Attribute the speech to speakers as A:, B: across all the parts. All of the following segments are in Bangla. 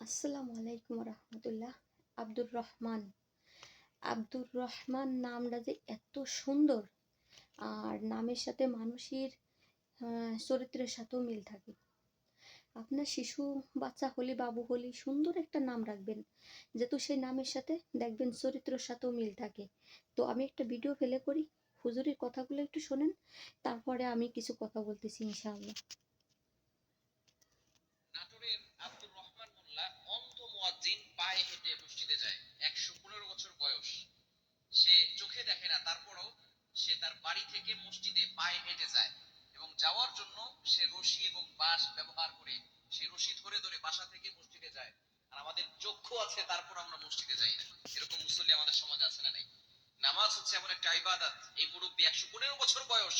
A: আসসালামু আলাইকুম রহমতুল্লাহ। আব্দুর রহমান। আব্দুর রহমান নামটা যে এত সুন্দর। আর নামের সাথে মানুষের চরিত্রের সাথেও মিল থাকে। আপনার শিশু, বাচ্চা হলে, বাবু হলে সুন্দর একটা নাম রাখবেন। যেহেতু সেই নামের সাথে দেখবেন চরিত্রের সাথেও মিল থাকে। তো আমি একটা ভিডিও ফেলে করি। হুজুরের কথাগুলো একটু শোনেন। তারপরে আমি কিছু কথা বলতেছি, ইনশাআল্লাহ
B: নাটোরের আব্দুর রহমান মোল্লা অন্ধ মুয়াজ্জিন পায়ে হেঁটে মসজিদে যায়। একশো পনেরো বছর বয়স। সে চোখে দেখে না, তারপরও সে তার বাড়ি থেকে মসজিদে পায়ে হেঁটে যায় এবং যাওয়ার জন্য সে রশি এবং বাঁশ ব্যবহার করে সেই রশি ধরে ধরে বাসা থেকে মসজিদে যায়। আর আমাদের চক্ষু আছে, তারপর আমরা মসজিদে যাই না। এরকম মুসল্লি আমাদের সমাজে আছে না নাই? নামাজ হচ্ছে এমন একটা ইবাদত। এই মুরব্বী একশো পনেরো বছর বয়স,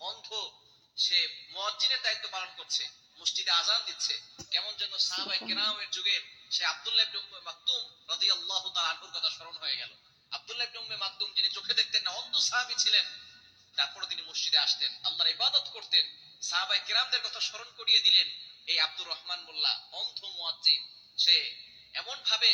B: অন্ধ, সে মুয়াজ্জিনের দায়িত্ব পালন করছে। মসজিদে আজান দিচ্ছে। কেমন যেন সাহাবায়ে কেরামের যুগের সে আব্দুল্লাহ ইবনে মাকতুম রাদিয়াল্লাহু তাআলা আনহুর কথা স্মরণ হয়ে গেল। আব্দুল্লাহ ইবনে মাকতুম যিনি চোখে দেখতেন না, অন্ধ সাহাবী ছিলেন। তারপরে তিনি মসজিদে আসতেন, আল্লাহর ইবাদত করতেন। সাহাবায়ে কেরামদের কথা স্মরণ করিয়ে দিলেন এই আব্দুর রহমান মোল্লা, অন্ধ মুয়াজ্জিন। সে এমন ভাবে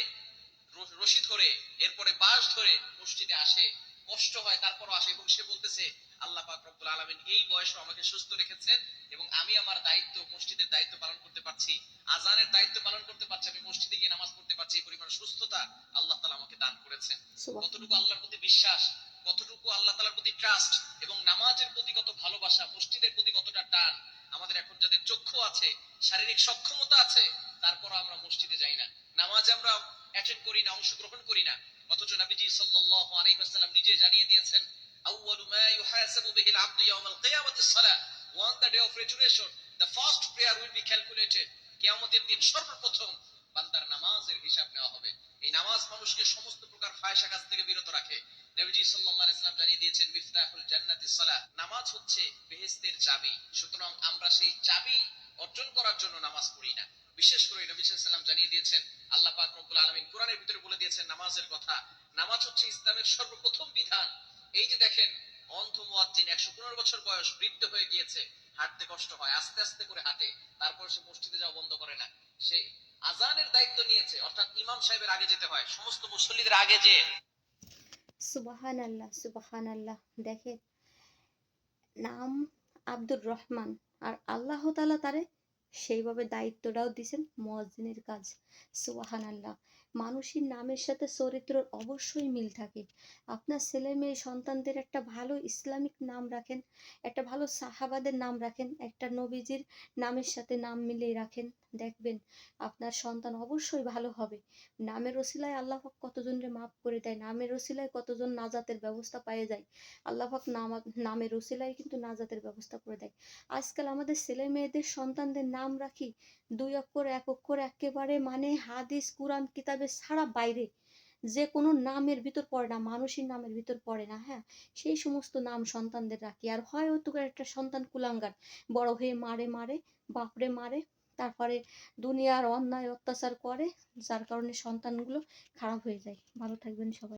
B: রশি ধরে, এরপরে বাঁশ ধরে মসজিদে আসে। কষ্ট হয় তারপরও আসে এবং সে বলতেছে আল্লাহ পাক রব্বুল আলামিন এই বয়সে আমাকে সুস্থ রেখেছেন এবং আমি আমার দায়িত্ব মসজিদের দায়িত্ব পালন করতে পারছি। আজানের দায়িত্ব পালন করতে পারছি আমি মসজিদে গিয়ে নামাজ পড়তে পারছি এই পরিমাণ সুস্থতা আল্লাহ তাআলা আমাকে দান করেছেন। কতটুকু আল্লাহর প্রতি বিশ্বাস কতটুকু আল্লাহ তালার প্রতি ট্রাস্ট এবং নামাজের প্রতি কত ভালোবাসা মসজিদের প্রতি কতটা টান আমাদের এখন যাদের চক্ষু আছে শারীরিক সক্ষমতা আছে তারপর আমরা মসজিদে যাই না। নামাজ আমরা অ্যাটেন্ড করি না অংশগ্রহণ করি না। অথচ নবীজি সাল্লাল্লাহু আলাইহি ওয়াসাল্লাম নিজে জানিয়ে দিয়েছেন আউয়ালু মা ইউহাসাবু বিহিল আবদু ইয়াউমাল কিয়ামাতি সালাহ on the day of resurrection the first prayer will be calculated. কিয়ামতের দিন সর্বপ্রথম বান্দার নামাজের হিসাব নেওয়া হবে। এই নামাজ মানুষকে সমস্ত প্রকার ফায়সা কাজ থেকে বিরত রাখে। নবীজি সাল্লাল্লাহু আলাইহি সাল্লাম জানিয়ে দিয়েছেন, মিফতাহুল জান্নাতি সালাহ নামাজ হচ্ছে বেহেশতের চাবি। সুতরাং আমরা সেই চাবি অর্জন করার জন্য নামাজ পড়ি না। বিশেষ করে নবী সাল্লাম জানিয়ে দিয়েছেন, আল্লাহ পাক রব্বুল আলামিন কোরআনের ভিতরে বলে দিয়েছেন নামাজের কথা। নামাজ হচ্ছে ইসলামের সর্বপ্রথম বিধান। এই যে দেখেন, অন্ধ মুয়াজ্জিন একশো পনেরো বছর বয়স, বৃদ্ধ হয়ে গিয়েছে, হাঁটতে কষ্ট হয়, আস্তে আস্তে করে হাঁটে, তারপর সে মসজিদে যাওয়া বন্ধ করে না। সে আজানের দায়িত্ব নিয়েছে, অর্থাৎ ইমাম সাহেবের আগে যেতে হয়, সমস্ত মুসল্লিদের আগে যে
A: সুবাহান আল্লাহ সুবাহান আল্লাহ দেখেন, নাম আব্দুর রহমান, আর আল্লাহ তালা তারে সেইভাবে দায়িত্বটাও দিয়েছেন মুয়াজ্জিনের কাজ। সুবাহান আল্লাহ মানুষের নামের সাথে চরিত্রর অবশ্যই মিল থাকে। আপনার ছেলে মেয়ে সন্তানদের একটা ভালো ইসলামিক নাম রাখেন, একটা ভালো সাহাবাদের নাম রাখেন, একটা নবীজির নামের সাথে নাম মিলিয়ে রাখেন। দেখবেন আপনার সন্তান অবশ্যই ভালো হবে। নামের ওসিলায় আল্লাহ পাক কতজনকে মাফ করে দেয়? নামের ওসিলায় কতজন নাজাতের ব্যবস্থা পায়ে যায়? আল্লাহ পাক নাম, নামের ওসিলায় কিন্তু নাজাতের ব্যবস্থা করে দেয়। আজকাল আমাদের ছেলে মেয়েদের সন্তানদের নাম রাখি, দুই অক্ষর, এক অক্ষর একেবারে মানে হাদিস, কুরআন কিতাবের ছাড়া বাইরে। যে কোনো নামের ভিতর পড়ে না, মানুষের নামের ভিতর পড়ে না হ্যাঁ? সেই সমস্ত নাম সন্তানদের রাখি। আর হয় হয়তো একটা সন্তান কুলাঙ্গার। বড় হয়ে মারে মারে, বাপরে মারে, তারপরে দুনিয়ার অন্যায় অত্যাচার করে, যার কারণে সন্তানগুলো খারাপ হয়ে যায়। ভালো থাকবেন সবাই।